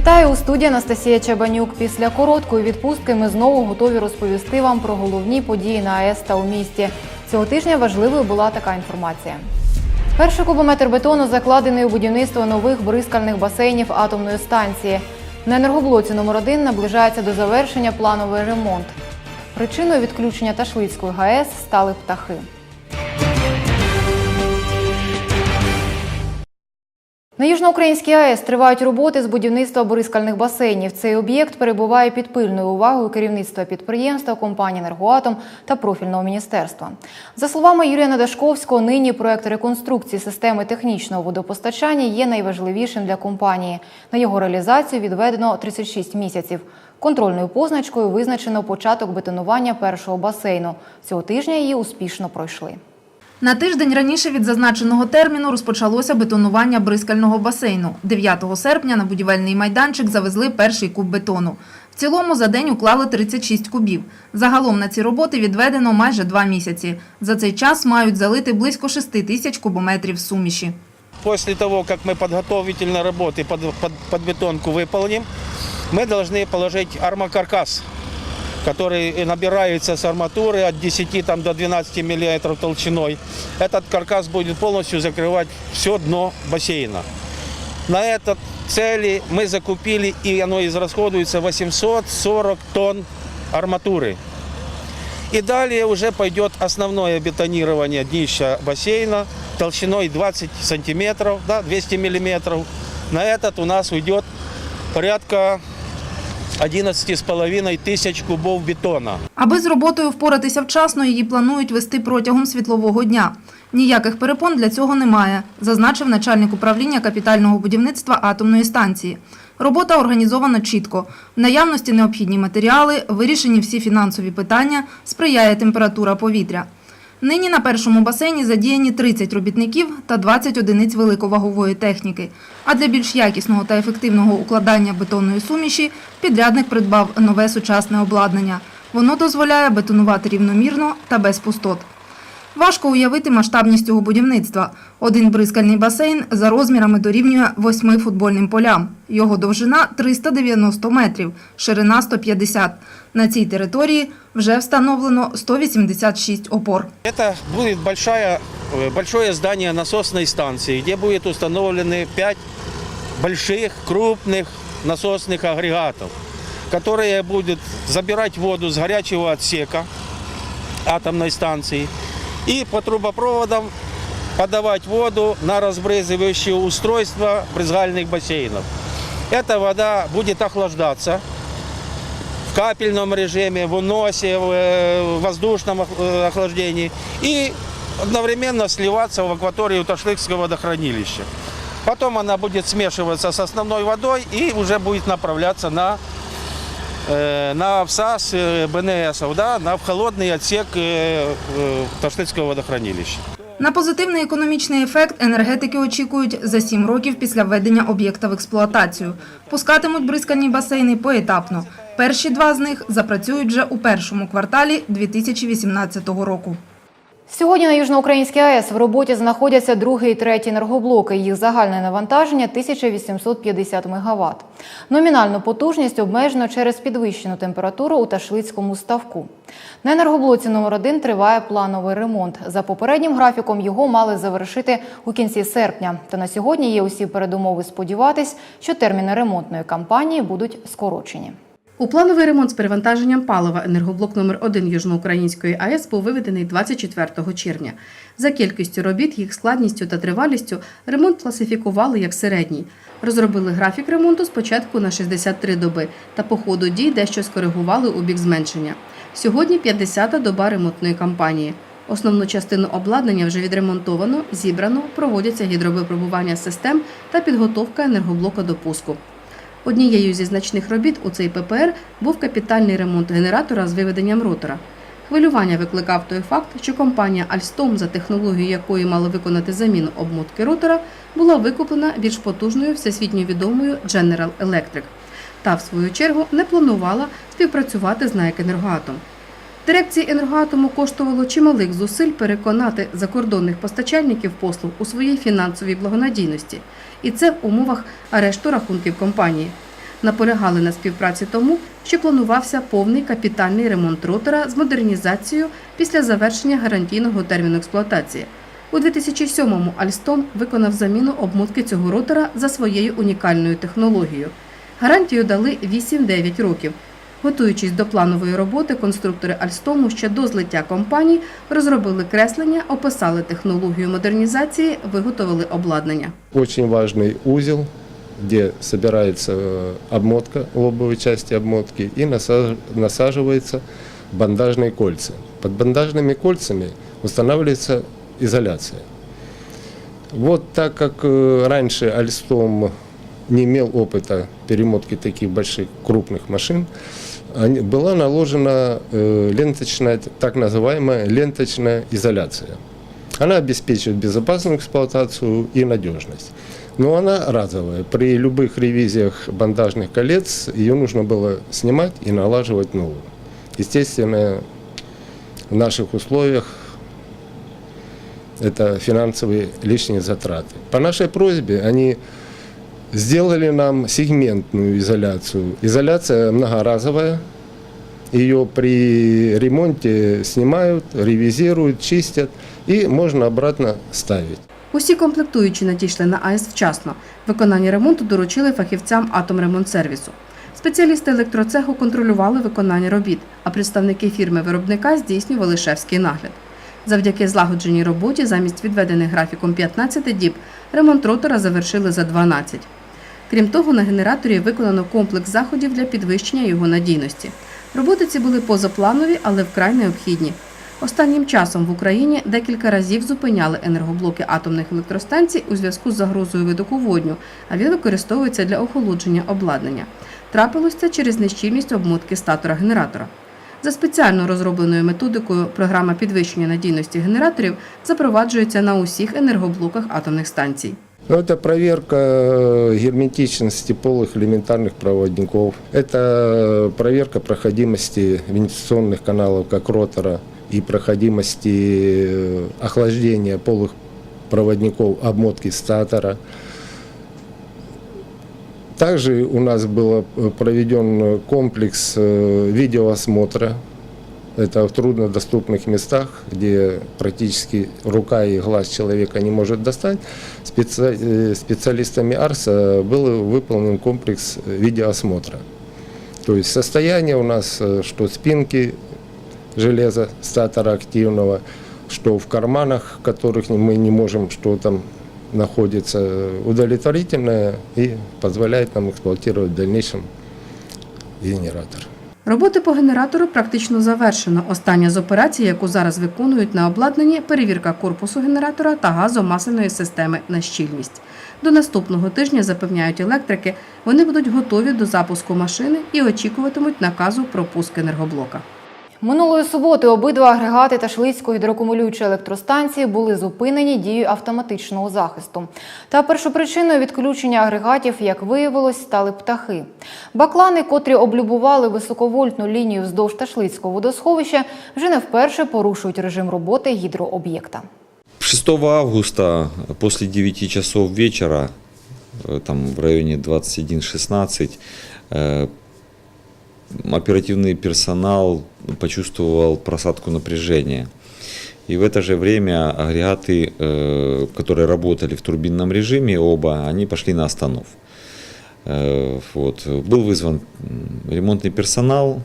Вітаю у студії Анастасія Чабанюк. Після короткої відпустки ми знову готові розповісти вам про головні події на АЕС та у місті. Цього тижня важливою була така інформація. Перший кубометр бетону закладений у будівництво нових бризкальних басейнів атомної станції. На енергоблоці номер 1 наближається до завершення плановий ремонт. Причиною відключення Ташлицької ГАЕС стали птахи. На Южноукраїнській АЕС тривають роботи з будівництва бризкальних басейнів. Цей об'єкт перебуває під пильною увагою керівництва підприємства, компанії «Енергоатом» та профільного міністерства. За словами Юрія Надашковського, нині проект реконструкції системи технічного водопостачання є найважливішим для компанії. На його реалізацію відведено 36 місяців. Контрольною позначкою визначено початок бетонування першого басейну. Цього тижня її успішно пройшли. На тиждень раніше від зазначеного терміну розпочалося бетонування бризкального басейну. 9 серпня на будівельний майданчик завезли перший куб бетону. В цілому за день уклали 36 кубів. Загалом на ці роботи відведено майже два місяці. За цей час мають залити близько 6 тисяч кубометрів суміші. После того, как мы подготовительные работы под, под, под бетонку выполним, мы должны положить армокаркас, который набирается с арматуры от 10 там, до 12 мм толщиной. Этот каркас будет полностью закрывать все дно бассейна. На этот цели мы закупили, и оно израсходуется 840 тонн арматуры. И далее уже пойдет основное бетонирование днища бассейна толщиной 20 сантиметров, да, 200 миллиметров. На этот у нас уйдет порядка 11,5 тысяч кубов бетона. Аби з роботою впоратися вчасно, її планують вести протягом світлового дня. Ніяких перепон для цього немає, зазначив начальник управління капітального будівництва атомної станції. Робота організована чітко. В наявності необхідні матеріали, вирішені всі фінансові питання, сприяє температура повітря. Нині на першому басейні задіяні 30 робітників та 20 одиниць великовагової техніки. А для більш якісного та ефективного укладання бетонної суміші підрядник придбав нове сучасне обладнання. Воно дозволяє бетонувати рівномірно та без пустот. Важко уявити масштабність цього будівництва. Один бризкальний басейн за розмірами дорівнює восьми футбольним полям. Його довжина 390 метрів, ширина 150. На цій території вже встановлено 186 опор. Это будет большая, э, большое здание насосной станции, где будет установлены 5 больших, крупных насосных агрегатов, которые будут забирать воду с горячего отсека атомной станции и по трубопроводам подавать воду на разбрызывающее устройство брызгальных бассейнов. Эта вода будет охлаждаться в капельном режиме, в уносе, в э, воздушном э, охлаждении и одновременно сливаться в акваторию Ташлыкского водохранилища. Потом она будет смешиваться с основной водой и уже будет направляться на, э, на всас э, БНСов, да, на в холодный отсек э, э, Ташлыцкого водохранилища. На позитивний економічний ефект енергетики очікують за 7 років після введення об'єкта в експлуатацію. Пускатимуть бризкальні басейни поетапно. Перші два з них запрацюють вже у першому кварталі 2018 року. Сьогодні на Южноукраїнській АЕС в роботі знаходяться другий і третій енергоблоки. Їх загальне навантаження 1850 МВт. Номінальну потужність обмежено через підвищену температуру у Ташлицькому ставку. На енергоблоці номер 1 триває плановий ремонт. За попереднім графіком його мали завершити у кінці серпня. Та на сьогодні є усі передумови сподіватись, що терміни ремонтної кампанії будуть скорочені. У плановий ремонт з перевантаженням палива енергоблок номер 1 Южноукраїнської АЕС був виведений 24 червня. За кількістю робіт, їх складністю та тривалістю ремонт класифікували як середній. Розробили графік ремонту спочатку на 63 доби та по ходу дій дещо скоригували у бік зменшення. Сьогодні 50-та доба ремонтної кампанії. Основну частину обладнання вже відремонтовано, зібрано, проводяться гідровипробування систем та підготовка енергоблока до пуску. Однією зі значних робіт у цей ППР був капітальний ремонт генератора з виведенням ротора. Хвилювання викликав той факт, що компанія Альстом, за технологією якої мали виконати заміну обмотки ротора, була викуплена більш потужною всесвітньо відомою General Electric. Та, в свою чергу, не планувала співпрацювати з НАЕК «Енергоатом». Дирекції енергоатому коштувало чималих зусиль переконати закордонних постачальників послуг у своїй фінансовій благонадійності, і це в умовах арешту рахунків компанії. Наполягали на співпраці тому, що планувався повний капітальний ремонт ротора з модернізацією після завершення гарантійного терміну експлуатації. У 2007-му Альстом виконав заміну обмотки цього ротора за своєю унікальною технологією. Гарантію дали 8-9 років. Готуючись до планової роботи, конструктори Альстому ще до злиття компаній розробили креслення, описали технологію модернізації, виготовили обладнання. Очень важный узел, где собирается э, обмотка, лобовой части обмотки, и насаж- насаживается бандажные кольца. Под бандажными кольцами устанавливается изоляция. Вот так как э, раньше Альстом не имел опыта перемотки таких больших крупных машин, они- была наложена э, ленточная, так называемая ленточная изоляция. Она обеспечивает безопасную эксплуатацию и надежность. Но она разовая. При любых ревизиях бандажных колец ее нужно было снимать и налаживать новую. Естественно, в наших условиях это финансовые лишние затраты. По нашей просьбе они сделали нам сегментную изоляцию. Изоляция многоразовая. Ее при ремонте снимают, ревизируют, чистят и можно обратно ставить. Усі комплектуючі надійшли на АЕС вчасно. Виконання ремонту доручили фахівцям Атомремонтсервісу. Спеціалісти електроцеху контролювали виконання робіт, а представники фірми-виробника здійснювали шефський нагляд. Завдяки злагодженій роботі замість відведених графіком 15 діб ремонт ротора завершили за 12. Крім того, на генераторі виконано комплекс заходів для підвищення його надійності. Роботи ці були позапланові, але вкрай необхідні. Останнім часом в Україні декілька разів зупиняли енергоблоки атомних електростанцій у зв'язку з загрозою видоку водню, а він використовується для охолодження обладнання. Трапилось це через нещільність обмотки статора генератора. За спеціально розробленою методикою програма підвищення надійності генераторів запроваджується на усіх енергоблоках атомних станцій. Ну, это проверка э, герметичности полых элементарных проводников. Это проверка проходимости вентиляционных каналов, как ротора, и проходимости э, охлаждения полых проводников обмотки статора. Также у нас был э, проведен комплекс э, видеоосмотра. Это в труднодоступных местах, где практически рука и глаз человека не может достать. Э, Специалистами АРСа был выполнен комплекс видеоосмотра. То есть состояние у нас, э, что спинки железа статора активного, что в карманах, в которых мы не можем, что там находится, удовлетворительное и позволяет нам эксплуатировать в дальнейшем генератор. Роботи по генератору практично завершено. Остання з операцій, яку зараз виконують на обладнанні, перевірка корпусу генератора та газомасляної системи на щільність. До наступного тижня запевняють електрики, вони будуть готові до запуску машини і очікуватимуть наказу про пуск енергоблока. Минулої суботи обидва агрегати Ташлицької гідроакумулюючої електростанції були зупинені дією автоматичного захисту. Та першопричиною відключення агрегатів, як виявилось, стали птахи. Баклани, котрі облюбували високовольтну лінію вздовж Ташлицького водосховища, вже не вперше порушують режим роботи гідрооб'єкта. 6 августа после 9 часов вечера, э, там в районе 21.16, э, оперативный персонал почувствовал просадку напряжения. И в это же время агрегаты, э, которые работали в турбинном режиме, оба, они пошли на останов. Э, Вот. Был вызван ремонтный персонал,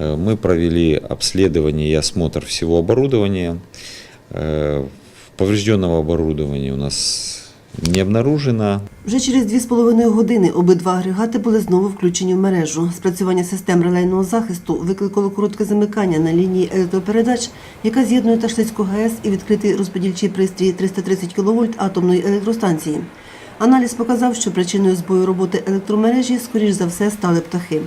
Э, мы провели обследование и осмотр всего оборудования. Поврежденного оборудования у нас не обнаружено. Вже через дві з половиною години обидва агрегати були знову включені в мережу. Спрацювання систем релейного захисту викликало коротке замикання на лінії електропередач, яка з'єднує Ташлицьку ГАЕС і відкритий розподільчий пристрій 330 кВт атомної електростанції. Аналіз показав, що причиною збою роботи електромережі, скоріш за все, стали птахи.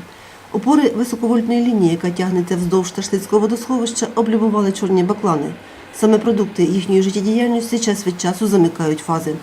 Опори високовольтної лінії, яка тягнеться вздовж Ташлицького водосховища, облюбували чорні баклани. Саме продукти їхньої життєдіяльності час від часу замикають фази.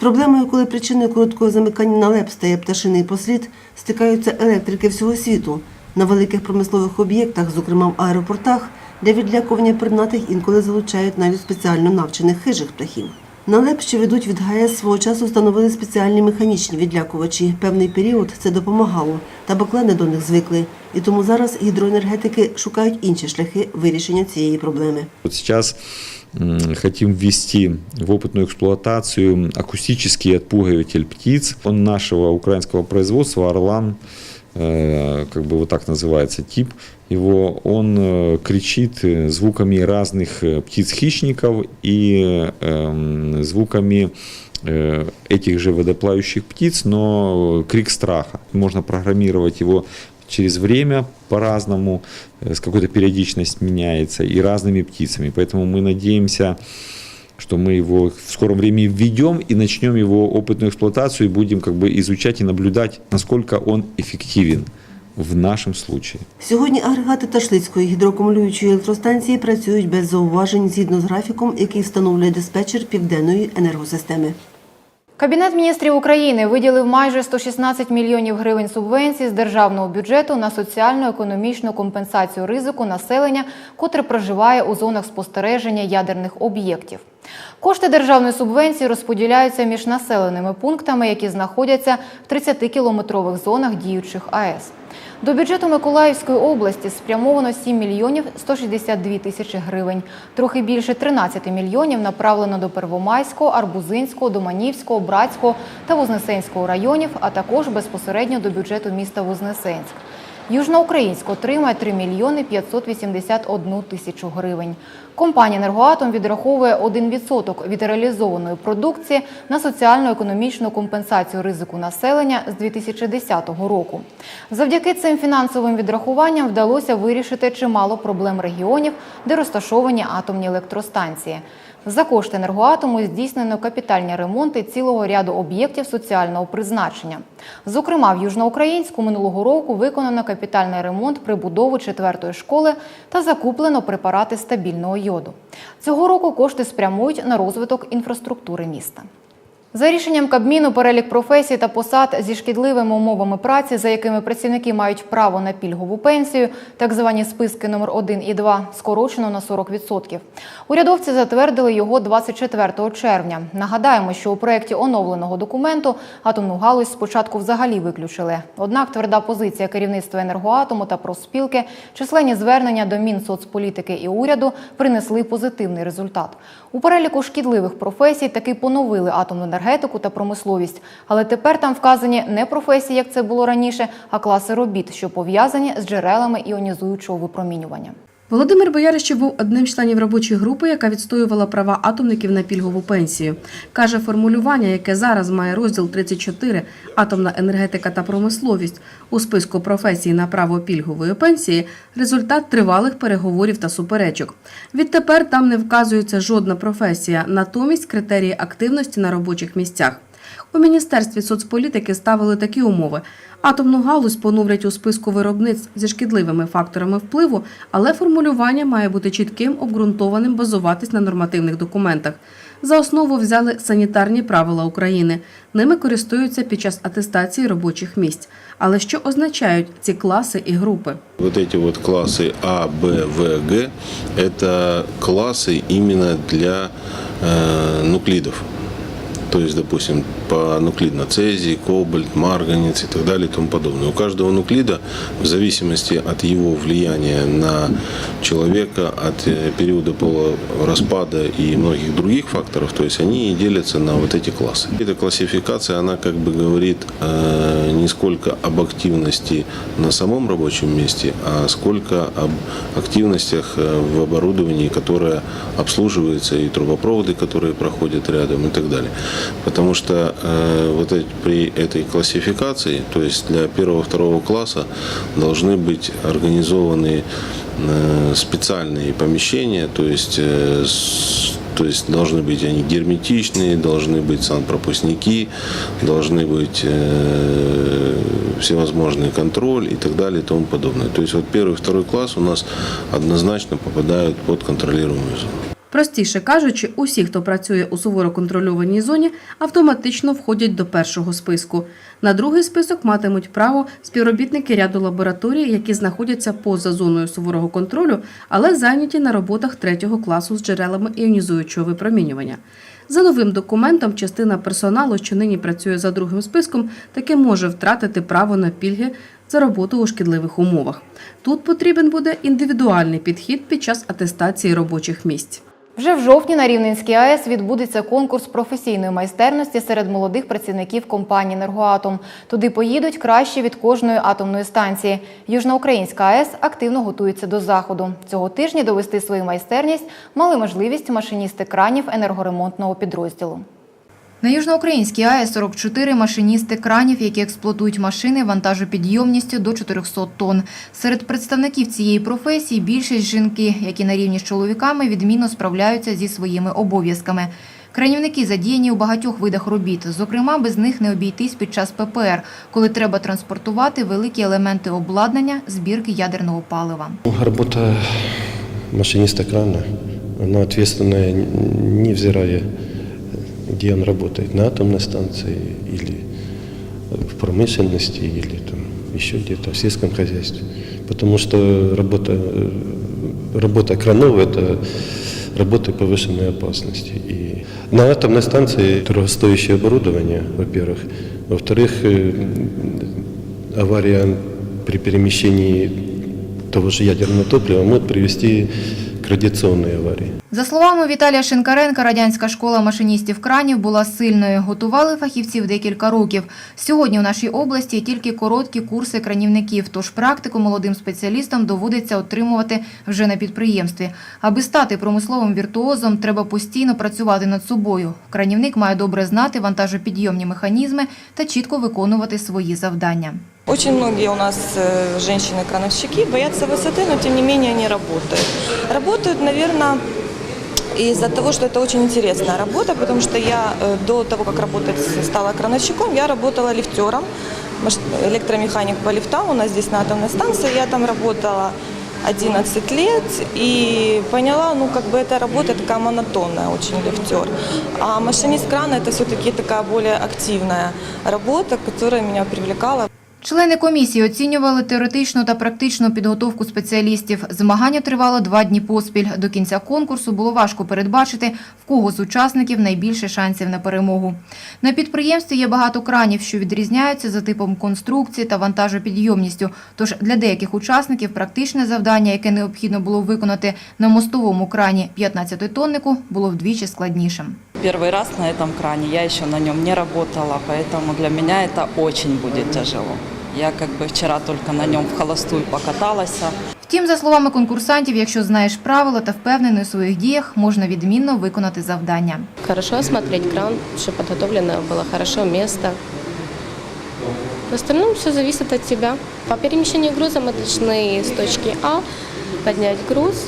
Проблемою, коли причиною короткого замикання на леп стає пташиний послід, стикаються електрики всього світу. На великих промислових об'єктах, зокрема в аеропортах, для відлякування пернатих інколи залучають навіть спеціально навчених хижих птахів. На ЛЕП, що ведуть від ГАЕС, свого часу встановили спеціальні механічні відлякувачі. Певний період це допомагало, та баклени до них звикли. І тому зараз гідроенергетики шукають інші шляхи вирішення цієї проблеми. Вот сейчас м, хотим ввести в опытную эксплуатацию акустический отпугиватель птиц. Он нашего украинского производства «Орлан», э, как бы вот так называется тип его, он э, кричит э, звуками разных э, птиц-хищников и эм, звуками э, этих же водоплавающих птиц, но крик страха. Можно программировать его через время по-разному, э, с какой-то периодичность меняется и разными птицами. Поэтому мы надеемся, что мы его в скором времени введем и начнем его опытную эксплуатацию и будем как бы изучать и наблюдать, насколько он эффективен в нашем случае. Сьогодні агрегати Ташлицької гідроакумулюючої електростанції працюють без зауважень згідно з графіком, який встановлює диспетчер південної енергосистеми. Кабінет міністрів України виділив майже 116 мільйонів гривень субвенцій з державного бюджету на соціально-економічну компенсацію ризику населення, котре проживає у зонах спостереження ядерних об'єктів. Кошти державної субвенції розподіляються між населеними пунктами, які знаходяться в 30-кілометрових зонах діючих АЕС. До бюджету Миколаївської області спрямовано 7 мільйонів 162 тисячі гривень. Трохи більше 13 мільйонів направлено до Первомайського, Арбузинського, Доманівського, Братського та Вознесенського районів, а також безпосередньо до бюджету міста Вознесенськ. Южноукраїнськ отримає 3 мільйони 581 тисячу гривень. Компанія «Енергоатом» відраховує 1% від реалізованої продукції на соціально-економічну компенсацію ризику населення з 2010 року. Завдяки цим фінансовим відрахуванням вдалося вирішити чимало проблем регіонів, де розташовані атомні електростанції. За кошти енергоатому здійснено капітальні ремонти цілого ряду об'єктів соціального призначення. Зокрема, в Южноукраїнську минулого року виконано капітальний ремонт прибудови четвертої школи та закуплено препарати стабільного йоду. Цього року кошти спрямують на розвиток інфраструктури міста. За рішенням Кабміну перелік професій та посад зі шкідливими умовами праці, за якими працівники мають право на пільгову пенсію, так звані списки номер 1 і 2, скорочено на 40%. Урядовці затвердили його 24 червня. Нагадаємо, що у проєкті оновленого документу атомну галузь спочатку взагалі виключили. Однак тверда позиція керівництва енергоатому та профспілки, численні звернення до Мінсоцполітики і уряду принесли позитивний результат. У переліку шкідливих професій таки поновили атомну енергетику та промисловість. Але тепер там вказані не професії, як це було раніше, а класи робіт, що пов'язані з джерелами іонізуючого випромінювання. Володимир Боярищев був одним з членів робочої групи, яка відстоювала права атомників на пільгову пенсію. Каже, формулювання, яке зараз має розділ 34 атомна енергетика та промисловість у списку професій на право пільгової пенсії результат тривалих переговорів та суперечок. Відтепер там не вказується жодна професія, натомість критерії активності на робочих місцях. У міністерстві соцполітики ставили такі умови: атомну галузь поновлять у списку виробництв зі шкідливими факторами впливу, але формулювання має бути чітким, обґрунтованим, базуватись на нормативних документах. За основу взяли санітарні правила України. Ними користуються під час атестації робочих місць. Але що означають ці класи і групи? Вот эти вот классы А, Б, В, Г – это классы именно для э, нуклидов. То есть, допустим, по нуклидно цезий, кобальт, марганец и так далее и тому подобное. У каждого нуклида, в зависимости от его влияния на человека, от э, периода полураспада и многих других факторов, то есть они делятся на вот эти классы. Эта классификация, она как бы говорит э, не сколько об активности на самом рабочем месте, а сколько об активностях э, в оборудовании, которое обслуживается, и трубопроводы, которые проходят рядом и так далее. Потому что э, вот эти- при этой классификации, то есть для первого-второго класса должны быть организованы э, специальные помещения, то есть э, с- то есть должны быть они герметичные, должны быть санпропускники, должны быть э, всевозможный контроль и так далее и тому подобное. То есть вот первый и второй класс у нас однозначно попадают под контролируемую зону. Простіше кажучи, усі, хто працює у суворо контрольованій зоні, автоматично входять до першого списку. На другий список матимуть право співробітники ряду лабораторій, які знаходяться поза зоною суворого контролю, але зайняті на роботах третього класу з джерелами іонізуючого випромінювання. За новим документом, частина персоналу, що нині працює за другим списком, таки може втратити право на пільги за роботу у шкідливих умовах. Тут потрібен буде індивідуальний підхід під час атестації робочих місць. Вже в жовтні на Рівненській АЕС відбудеться конкурс професійної майстерності серед молодих працівників компанії «Енергоатом». Туди поїдуть кращі від кожної атомної станції. Южноукраїнська АЕС активно готується до заходу. Цього тижня довести свою майстерність мали можливість машиністи кранів енергоремонтного підрозділу. На Южноукраїнській АЕС 44 машиністи кранів, які експлуатують машини вантажопідйомністю до 400 тонн. Серед представників цієї професії більшість жінки, які на рівні з чоловіками відмінно справляються зі своїми обов'язками. Кранівники задіяні у багатьох видах робіт. Зокрема, без них не обійтись під час ППР, коли треба транспортувати великі елементи обладнання збірки ядерного палива. Работа машиниста крана, она ответственная, невзирая, где он работает, на атомной станции или в промышленности, или там еще где-то в сельском хозяйстве. Потому что работа, э, работа кранов – это работа повышенной опасности. И на атомной станции дорогостоящее оборудование, во-первых. Во-вторых, э, авария при перемещении того же ядерного топлива может привести к радиационной аварии. За словами Віталія Шинкаренка, радянська школа машиністів кранів була сильною. Готували фахівців декілька років. Сьогодні у нашій області є тільки короткі курси кранівників, тож практику молодим спеціалістам доводиться отримувати вже на підприємстві. Аби стати промисловим віртуозом, треба постійно працювати над собою. Кранівник має добре знати вантажопідйомні механізми та чітко виконувати свої завдання. Очень многие у нас э, женщины-крановщики боятся высоты, но тем не менее они работают. Работают, наверное, из-за того, что это очень интересная работа, потому что я э, до того, как работать стала крановщиком, я работала лифтером, маш- электромеханик по лифтам у нас здесь на атомной станции. Я там работала 11 лет и поняла, ну, как бы эта работа такая монотонная, очень лифтер. А машинист крана это все-таки такая более активная работа, которая меня привлекала. Члени комісії оцінювали теоретичну та практичну підготовку спеціалістів. Змагання тривало два дні поспіль. До кінця конкурсу було важко передбачити, в кого з учасників найбільше шансів на перемогу. На підприємстві є багато кранів, що відрізняються за типом конструкції та вантажопідйомністю. Тож для деяких учасників практичне завдання, яке необхідно було виконати на мостовому крані 15-тоннику, було вдвічі складнішим. Первый раз на этом кране, я еще на нем не работала, поэтому для меня это очень будет тяжело. Я как бы вчера только на нем в холостую покаталась. Втім, за словами конкурсантів, якщо знаєш правила та впевнений у своїх діях, можна відмінно виконати завдання. Хорошо осмотреть кран, чтобы подготовлено было хорошо место. В остальном все зависит от тебя. По перемещению груза мы должны с точки А поднять груз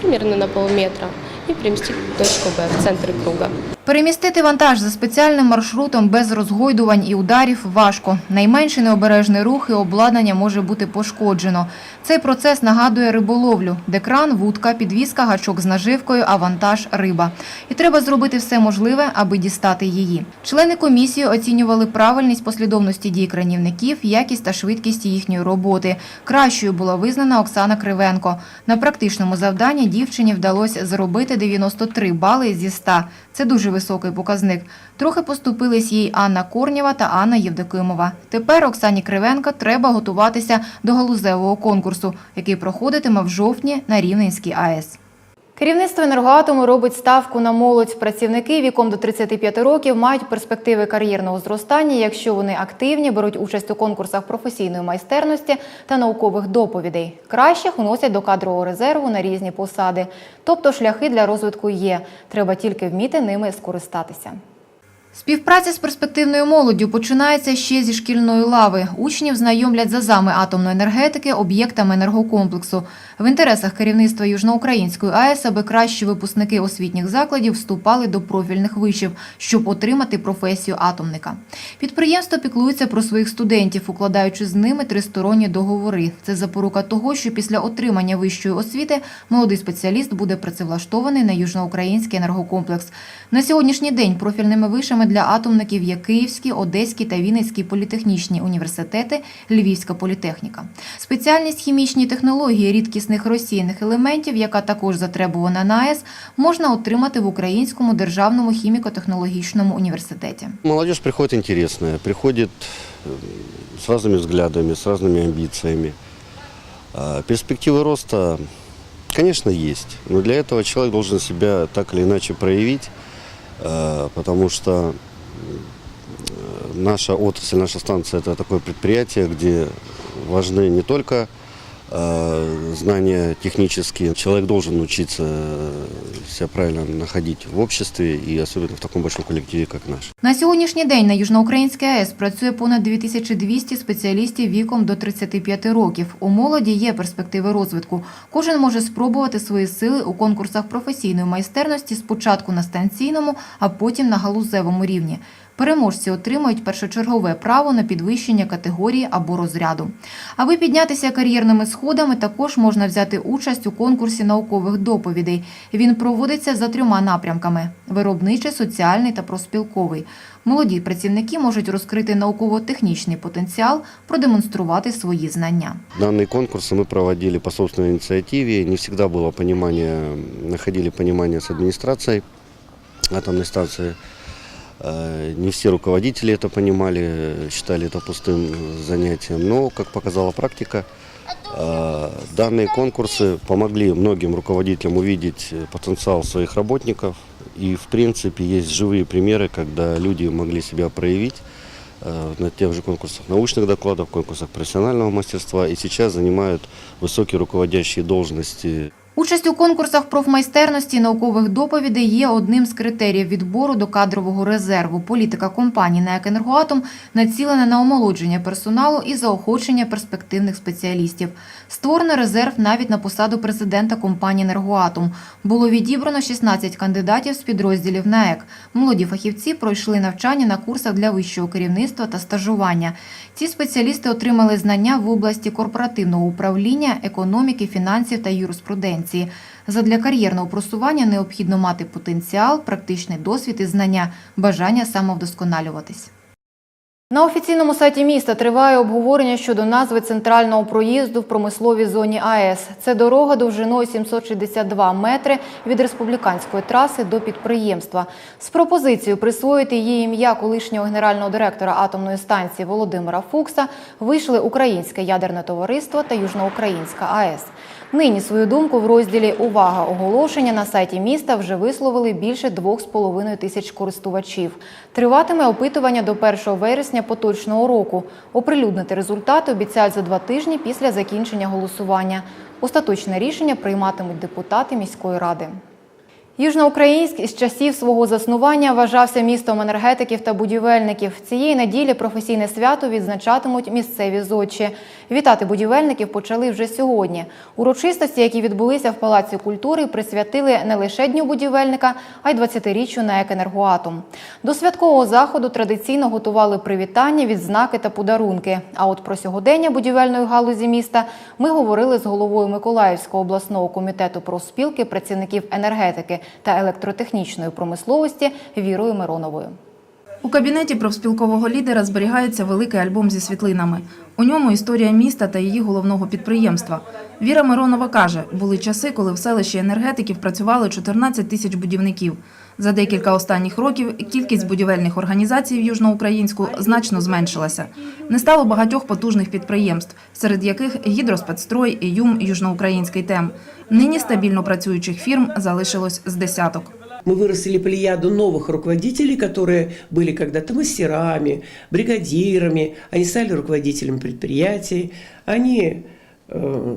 примерно на полметра и примести точку Б в центр круга. Перемістити вантаж за спеціальним маршрутом без розгойдувань і ударів важко. Найменший необережний рух і обладнання може бути пошкоджено. Цей процес нагадує риболовлю, де кран, вудка, підвізка, гачок з наживкою, а вантаж – риба. І треба зробити все можливе, аби дістати її. Члени комісії оцінювали правильність послідовності дій кранівників, якість та швидкість їхньої роботи. Кращою була визнана Оксана Кривенко. На практичному завданні дівчині вдалося заробити 93 бали зі 100. Це дуже високий показник. Трохи поступились їй Анна Корнєва та Анна Євдокимова. Тепер Оксані Кривенка треба готуватися до галузевого конкурсу, який проходитиме в жовтні на Рівненській АЕС. Керівництво енергоатому робить ставку на молодь. Працівники віком до 35 років мають перспективи кар'єрного зростання, якщо вони активні, беруть участь у конкурсах професійної майстерності та наукових доповідей. Кращих уносять до кадрового резерву на різні посади. Тобто шляхи для розвитку є. Треба тільки вміти ними скористатися. Співпраця з перспективною молоддю починається ще зі шкільної лави. Учнів знайомлять з азами атомної енергетики, об'єктами енергокомплексу. В інтересах керівництва Южноукраїнської АЕС, аби кращі випускники освітніх закладів вступали до профільних вишів, щоб отримати професію атомника. Підприємство піклується про своїх студентів, укладаючи з ними тристоронні договори. Це запорука того, що після отримання вищої освіти молодий спеціаліст буде працевлаштований на южноукраїнський енергокомплекс. На сьогоднішній день профільними вишами кандидатами для атомників є Київський, Одеський та Вінницький політехнічні університети, Львівська політехніка. Спеціальність хімічні технології рідкісних розсіяних елементів, яка також затребувана на АЕС, можна отримати в Українському державному хіміко-технологічному університеті. Молодежь приходит интересная, приходит э, с разными взглядами, с разными амбициями. А Перспективы роста, конечно, есть, но для этого человек должен себя так или иначе проявить, э, потому что э, наша отрасль, наша станция – это такое предприятие, где важны не только э, знания технические. Человек должен учиться э, себя правильно находить в обществе и особенно в таком большом коллективе, как наш. На сьогоднішній день на Южноукраїнській АЕС працює понад 2200 спеціалістів віком до 35 років. У молоді є перспективи розвитку. Кожен може спробувати свої сили у конкурсах професійної майстерності спочатку на станційному, а потім на галузевому рівні. Переможці отримують першочергове право на підвищення категорії або розряду. Аби піднятися кар'єрними сходами, також можна взяти участь у конкурсі наукових доповідей. Він проводиться за трьома напрямками: виробничий, соціальний та проспілковий. Молоді працівники можуть розкрити науково-технічний потенціал, продемонструвати свої знання. Данные конкурсы мы проводили по собственной инициативе. Не всегда было понимание, находили понимание с администрацией атомной станции. Э, Не все руководители это понимали, считали это пустым занятием. Но, как показала практика, э, данные конкурсы помогли многим руководителям увидеть потенциал своих работников. И, в принципе, есть живые примеры, когда люди могли себя проявить э, на тех же конкурсах научных докладов, конкурсах профессионального мастерства и сейчас занимают высокие руководящие должности Участь у конкурсах профмайстерності наукових доповідей є одним з критеріїв відбору до кадрового резерву. Політика компанії «НЕК Енергоатом» націлена на омолодження персоналу і заохочення перспективних спеціалістів. Створено резерв навіть на посаду президента компанії «Енергоатом». Було відібрано 16 кандидатів з підрозділів НАЕК. Молоді фахівці пройшли навчання на курсах для вищого керівництва та стажування. Ці спеціалісти отримали знання в області корпоративного управління, економіки, фінансів та юриспруденції. Задля кар'єрного просування необхідно мати потенціал, практичний досвід і знання, бажання самовдосконалюватись. На офіційному сайті міста триває обговорення щодо назви центрального проїзду в промисловій зоні АЕС. Це дорога довжиною 762 метри від республіканської траси до підприємства. З пропозицією присвоїти її ім'я колишнього генерального директора атомної станції Володимира Фукса вийшли Українське ядерне товариство та Южноукраїнська АЕС. Нині свою думку в розділі Увага оголошення на сайті міста вже висловили більше 2,5 тисяч користувачів. Триватиме опитування до 1 вересня поточного року. Оприлюднити результати обіцяють за два тижні після закінчення голосування. Остаточне рішення прийматимуть депутати міської ради. Южноукраїнськ із часів свого заснування вважався містом енергетиків та будівельників. Цієї неділі професійне свято відзначатимуть місцеві зодчі. Вітати будівельників почали вже сьогодні. Урочистості, які відбулися в Палаці культури, присвятили не лише Дню будівельника, а й 20-річчю НАЕК «Енергоатом». До святкового заходу традиційно готували привітання, відзнаки та подарунки. А от про сьогодення будівельної галузі міста ми говорили з головою Миколаївського обласного комітету профспілки працівників енергетики та електротехнічної промисловості Вірою Мироновою. У кабінеті профспілкового лідера зберігається великий альбом зі світлинами. У ньому історія міста та її головного підприємства. Віра Миронова каже, були часи, коли в селищі енергетиків працювали 14 тисяч будівників. За декілька останніх років кількість будівельних організацій в Южноукраїнську значно зменшилася. Не стало багатьох потужних підприємств, серед яких гідроспецстрой, ЮМ, Южноукраїнський тем. Нині стабільно працюючих фірм залишилось з десяток. Мы вырастили плеяду новых руководителей, которые были когда-то мастерами, бригадирами. Они стали руководителями предприятий. Они, э,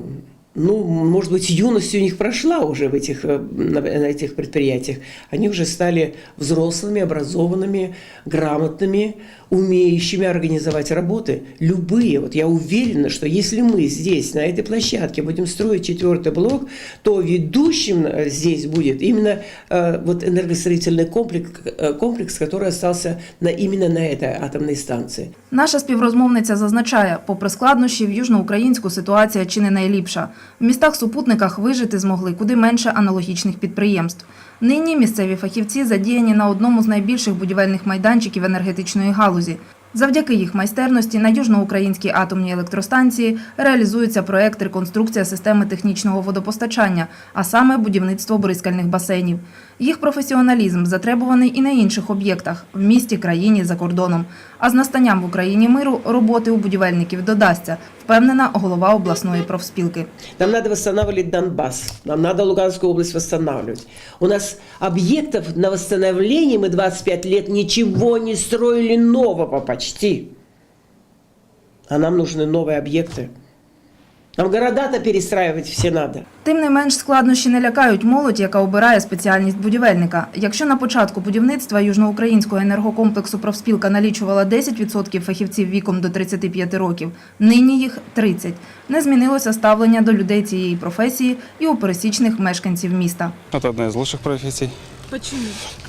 ну, может быть, юность у них прошла уже в этих, э, на на этих предприятиях. Они уже стали взрослыми, образованными, грамотными, умеющими организовать работы. Любые. Вот я уверена, что если мы здесь, на этой площадке, будем строить четвертый блок, то ведущим э, здесь будет именно э, вот энергостроительный комплекс, э, комплекс, который остался на, именно на этой атомной станции. Наша співрозмовниця зазначає, попри складнощі в Южноукраїнську ситуація чи не найліпша. В містах-супутниках вижити змогли куди менше аналогічних підприємств. Нині місцеві фахівці задіяні на одному з найбільших будівельних майданчиків енергетичної галузі. Завдяки їх майстерності на Южноукраїнській атомній електростанції реалізується проект реконструкція системи технічного водопостачання, а саме будівництво бризкальних басейнів. Їх професіоналізм затребуваний і на інших об'єктах в місті, країні, за кордоном. А з настанням в Україні миру роботи у будівельників додасться, впевнена голова обласної профспілки. Нам надо восстанавливать Донбасс, нам надо Луганскую область восстанавливать. У нас объектов на восстановление мы 25 лет ничего не строили нового почти. А нам нужны новые объекты. Нам города-то перестраивать все надо. Тим не менш, складнощі не лякають молодь, яка обирає спеціальність будівельника. Якщо на початку будівництва южноукраїнського енергокомплексу профспілка налічувала 10% фахівців віком до 35 років, нині їх 30. Не змінилося ставлення до людей цієї професії і у пересічних мешканців міста. Это одна из лучших профессий. Почему?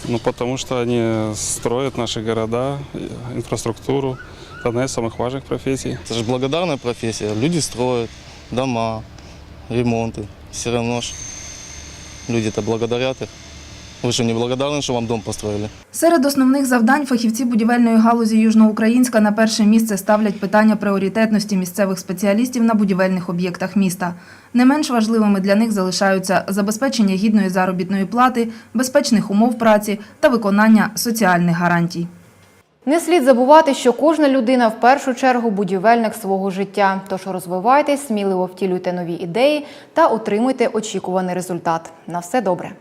Ну, потому что они строят наши города, э, инфраструктуру. Это одна из самых важных профессий. Это же благодарная профессия. Люди строят дома, ремонты. Все равно ж люди-то благодарят их. Вы что, не благодарны, что вам дом построили? Серед основних завдань фахівці будівельної галузі Южноукраїнська на перше місце ставлять питання пріоритетності місцевих спеціалістів на будівельних об'єктах міста. Не менш важливими для них залишаються забезпечення гідної заробітної плати, безпечних умов праці та виконання соціальних гарантій. Не слід забувати, що кожна людина в першу чергу будівельник свого життя. Тож розвивайтесь, сміливо втілюйте нові ідеї та отримуйте очікуваний результат. На все добре.